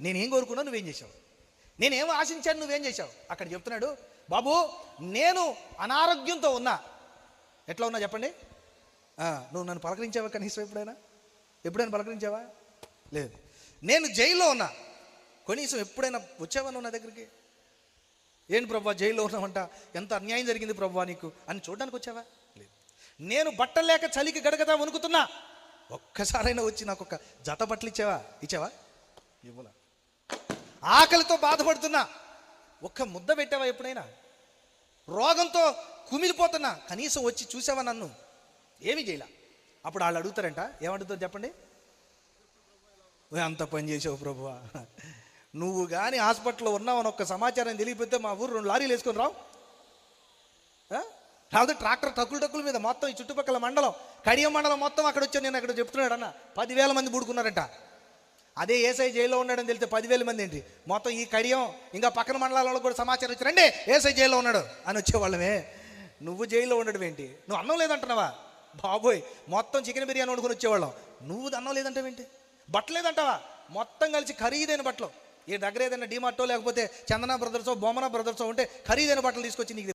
నేనేం కోరుకున్నా నువ్వేం చేశావు? నేనేం ఆశించాను నువ్వేం చేశావు? అక్కడ చెప్తున్నాడు బాబు నేను అనారోగ్యంతో ఉన్నా. ఎట్లా ఉన్నా చెప్పండి? నువ్వు నన్ను పలకరించావా కనీసం ఎప్పుడైనా? ఎప్పుడైనా పలకరించావా? లేదు. నేను జైల్లో ఉన్నా. కనీసం ఎప్పుడైనా వచ్చావా నువ్వు నా దగ్గరికి? ఏంటి ప్రభా జైల్లో ఉన్నావంట? ఎంత అన్యాయం జరిగింది ప్రభా నీకు? అని చూడడానికి వచ్చావా? లేదు. నేను బట్టలు లేక చలికి గడగదా వణుకుతున్నా? ఒక్కసారైనా వచ్చి నాకు ఒక జత బట్టలు ఇచ్చావా? ఇచ్చావా? ఇవ్వలా. ఆకలితో బాధపడుతున్నా. ఒక్క ముద్ద పెట్టావా ఎప్పుడైనా? రోగంతో కుమిలిపోతున్నా. కనీసం వచ్చి చూసావా నన్ను? ఏమీ చేయలే. అప్పుడు వాళ్ళు అడుగుతారంట ఏమంటుందో చెప్పండి? అంత పని చేసావు ప్రభువా. నువ్వు కానీ హాస్పిటల్లో ఉన్నావని ఒక్క సమాచారం తెలియపోతే మా ఊరు రెండు లారీలు వేసుకొని రావు. ఆ? ట్రాక్టర్ టక్కులు టక్కుల మీద మొత్తం ఈ చుట్టుపక్కల మండలం కడియం మండలం మొత్తం అక్కడ వచ్చి నేను అక్కడ చెప్తున్నాడు అన్న. పదివేల మంది పుడుకున్నారంట అదే ఏసఐ జైల్లో ఉన్నాడని తెలిస్తే పదివేల మంది ఏంటి? మొత్తం ఈ కడియం ఇంకా పక్కన మండలాలలో కూడా సమాచారం వచ్చి రండి ఏసఐ జైల్లో ఉన్నాడు అని వచ్చేవాళ్ళమే. నువ్వు జైల్లో ఉండడం ఏంటి? నువ్వు అన్నం లేదంటున్నావా? బాబోయ్ మొత్తం చికెన్ బిర్యానీ వండుకొని వచ్చేవాళ్ళం. నువ్వు అన్నం లేదంటావేంటి బట్టలు లేదంటావా? మొత్తం కలిసి ఖరీదైన బట్టలు. ఈ దగ్గర ఏదైనా డిమార్టో లేకపోతే చందన బ్రదర్సో బొమ్మన బ్రదర్సో ఉంటే ఖరీదైన బట్టలు తీసుకొచ్చి నీకు